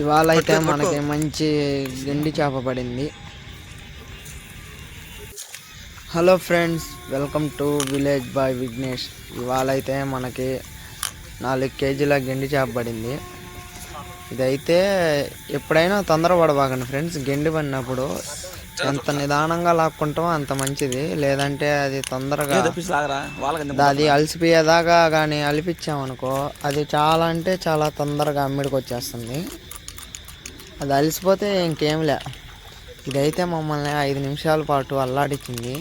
ఇవాళ అయితే మనకి మంచి గండి చేప పడింది. Hello friends welcome to village boy Vignesh. ఇవాళ అయితే మనకి నాలుగు కేజీల గండి చేప పడింది. ఇదైతే ఎప్పుడైనా తొందరపడబాకండి ఫ్రెండ్స్ గండి పడినప్పుడు ఎంత నిదానంగా లాక్కుంటామో అంత మంచిది. లేదంటే అది తొందరగా అది అలసిపోయేదాకా కానీ అలిపించామనుకో అది చాలా అంటే చాలా తొందరగా అమ్మిడికి వచ్చేస్తుంది. అది అలసిపోతే ఇంకేం లే. ఇదైతే మమ్మల్ని ఐదు నిమిషాల పాటు అల్లాడించింది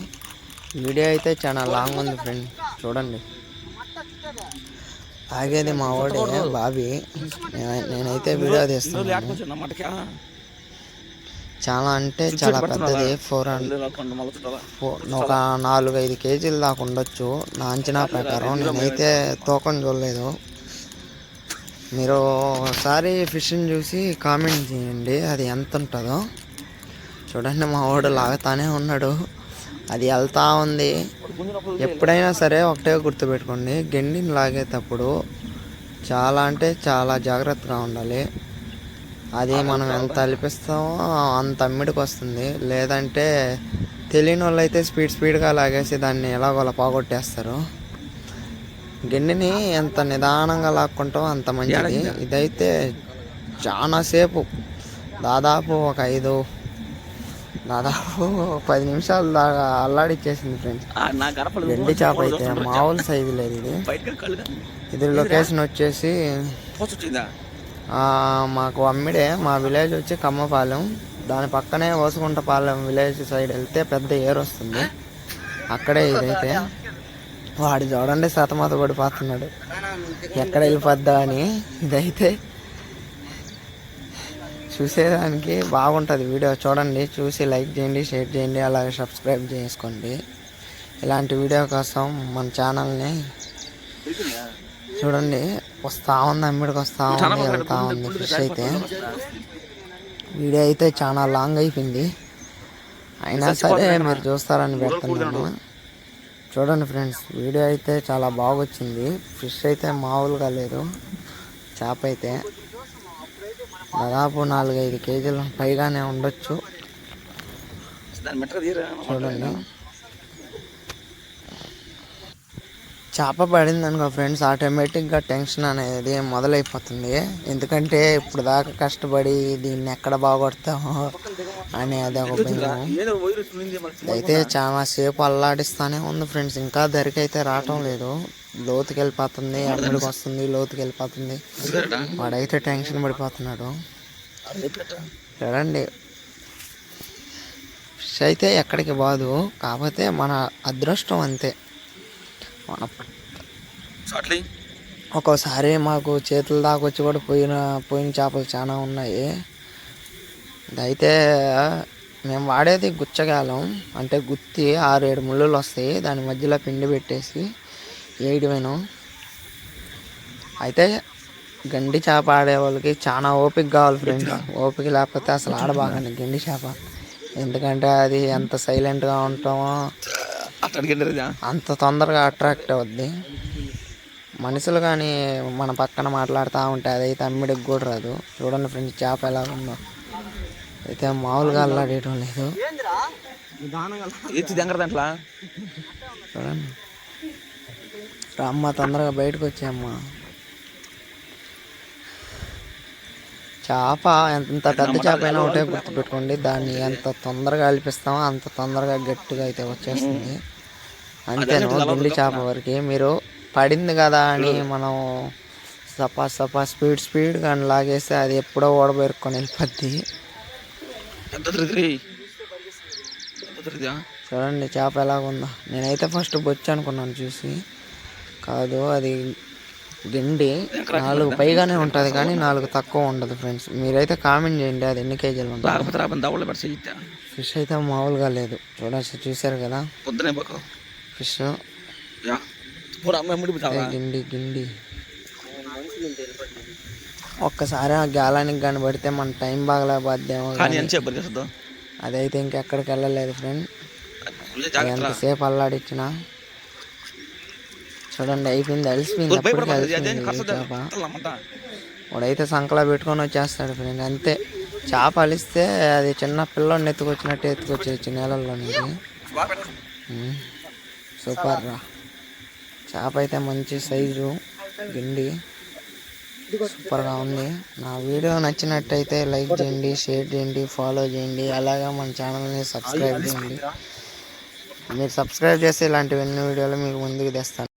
వీడియో అయితే చాలా లాంగ్ ఉంది ఫ్రెండ్. చూడండి. ఆగేది మా వాడే బాబీ. నేనైతే వీడియో తీస్తున్నాను. చాలా అంటే చాలా పెద్దది ఫోర్ హండ్రెడ్ ఒక నాలుగు ఐదు కేజీల దాకా ఉండొచ్చు. నా అంచనా ప్రకారం నేనైతే తూకం చూడలేదు. మీరు ఒకసారి ఫిష్ని చూసి కామెంట్ చేయండి అది ఎంత ఉంటుందో. చూడండి మా వాడు లాగుతానే ఉన్నాడు. అది వెళ్తా ఉంది. ఎప్పుడైనా సరే ఒకటే గుర్తుపెట్టుకోండి గెండిని లాగేటప్పుడు చాలా అంటే చాలా జాగ్రత్తగా ఉండాలి. అది మనం ఎంత అలిపిస్తామో అంత అమ్మిడికి వస్తుంది. లేదంటే తెలియని వాళ్ళు అయితే స్పీడ్ స్పీడ్గా లాగేసి దాన్ని ఎలాగోలా పోగొట్టేస్తారు. గిన్నెని ఎంత నిదానంగా లాక్కుంటామో అంత మంచిది. ఇదైతే చాలా సేపు. దాదాపు ఒక ఐదు దాదాపు పది నిమిషాలు దాకా అల్లాడిచ్చేసింది ఫ్రెండ్స్. గండి చేప అయితే మామూలు సైజు లేదు ఇది. ఇది లొకేషన్ వచ్చేసి మాకు అమ్మిడే మా విలేజ్ వచ్చి కమ్మపాలెం. దాని పక్కనే ఓసుకుంటపాలెం విలేజ్ సైడ్ వెళ్తే పెద్ద ఏరు వస్తుంది. అక్కడే ఇదైతే. వాడు చూడండి సతమత పడిపోతున్నాడు. ఎక్కడ వెళ్ళిపోద్దా అని. ఇదైతే చూసేదానికి బాగుంటుంది వీడియో. చూడండి చూసి లైక్ చేయండి షేర్ చేయండి అలాగే సబ్స్క్రైబ్ చేసుకోండి. ఇలాంటి వీడియో కోసం మన ఛానల్ని చూడండి వస్తా ఉంది అమ్మిడికి వస్తా ఉంది వెళ్తా ఉంది ఫిష్ అయితే. వీడియో అయితే చాలా లాంగ్ అయిపోయింది. అయినా సరే మీరు చూస్తారని పెడుతున్నాను. చూడండి ఫ్రెండ్స్ వీడియో అయితే చాలా బాగా వచ్చింది. ఫిష్ అయితే మామూలుగా లేదు. చేప అయితే దాదాపు నాలుగైదు కేజీలు పైగానే ఉండొచ్చు. చూడండి. చేప పడింది అనుకో ఫ్రెండ్స్ ఆటోమేటిక్గా టెన్షన్ అనేది మొదలైపోతుంది. ఎందుకంటే ఇప్పుడు దాకా కష్టపడి దీన్ని ఎక్కడ బాగొడతామో అని అది ఒక భయం. అయితే చాలా సేపు అల్లాడిస్తానే ఉంది ఫ్రెండ్స్. ఇంకా దరికైతే రావటం లేదు. లోతుకి వెళ్ళిపోతుంది అక్కడికి వస్తుంది లోతుకి వెళ్ళిపోతుంది వాడైతే టెన్షన్ పడిపోతున్నాడు. చూడండి. అయితే ఎక్కడికి బాదు. కాకపోతే మన అదృష్టం అంతే. మన ఒక్కోసారి మాకు చేతుల దాకా వచ్చి కూడా పోయిన పోయిన చేపలు చాలా ఉన్నాయి. అయితే మేము వాడేది గుచ్చగాలం. అంటే గుత్తి ఆరు ఏడు ముళ్ళులు వస్తాయి. దాని మధ్యలో పిండి పెట్టేసి వేయడమేను అయితే గండి చేప ఆడే వాళ్ళకి చాలా ఓపిక కావాలి ఫ్రెండ్స్. ఓపిక. లేకపోతే అసలు ఆడబాగండి గండి చేప. ఎందుకంటే అది ఎంత సైలెంట్గా ఉంటామో. అంత తొందరగా అట్రాక్ట్ అవుద్ది. మనుషులు కానీ మన పక్కన మాట్లాడుతూ ఉంటే అదైతే అమ్మిడికి కూడా రాదు. చూడండి ఫ్రెండ్స్ చేప ఎలా ఉందో. అయితే మామూలుగా అల్లాడేయటం లేదు. ఎత్తి దగ్గర దాంట్లో? చూడండి. అమ్మ తొందరగా బయటకు వచ్చాయమ్మ చేప ఎంత పెద్ద చేప అయినా ఒకటే గుర్తుపెట్టుకోండి. దాన్ని ఎంత తొందరగా అలిపిస్తామో అంత తొందరగా గట్టిగా అయితే వచ్చేస్తుంది. అంతేను గుండి చేప వరకు. మీరు పడింది కదా అని మనం సపా సపా స్పీడ్ స్పీడ్ కానీ లాగేస్తే అది ఎప్పుడో ఓడబెరుక్కొని వెళ్ళిపోద్ది. చూడండి చేప ఎలాగుందో. నేనైతే ఫస్ట్ బొచ్చు అనుకున్నాను చూసి. కాదు అది గిండి నాలుగు పైగానే ఉంటుంది కానీ నాలుగు తక్కువ ఉండదు ఫ్రెండ్స్. మీరైతే కామెంట్ చేయండి అది ఎన్ని కేజీలు ఉంటుంది? ఫిష్ అయితే మామూలుగా లేదు. చూడాల్సి చూశారు కదా? ఫిష్. గిండి గిండి. ఒక్కసారి ఆ గాలానికి కానీ పడితే మన టైం బాగలేకపోద్దేమో అదైతే ఇంకెక్కడికి వెళ్ళలేదు ఫ్రెండ్. ఎంతసేపు అల్లాడిచ్చినా చూడండి అయిపోయింది అలిసిపోయింది. వాడైతే సంకలా పెట్టుకొని వచ్చేస్తాడు ఫ్రెండ్ అంతే. చేప అలిస్తే అది చిన్న పిల్లోడిని ఎత్తుకొచ్చినట్టు ఎత్తుకొచ్చేయచ్చు నీళ్ళల్లో నుంచి. సూపర్ రా. చేప అయితే మంచి సైజు గిండి. సూపర్గా ఉంది. నా వీడియో నచ్చినట్టయితే లైక్ చేయండి షేర్ చేయండి ఫాలో చేయండి. అలాగే మన ఛానల్ని సబ్స్క్రైబ్ చేయండి. మీరు సబ్స్క్రైబ్ చేస్తే ఇలాంటివన్నీ వీడియోలు మీకు ముందుకు తెస్తాను.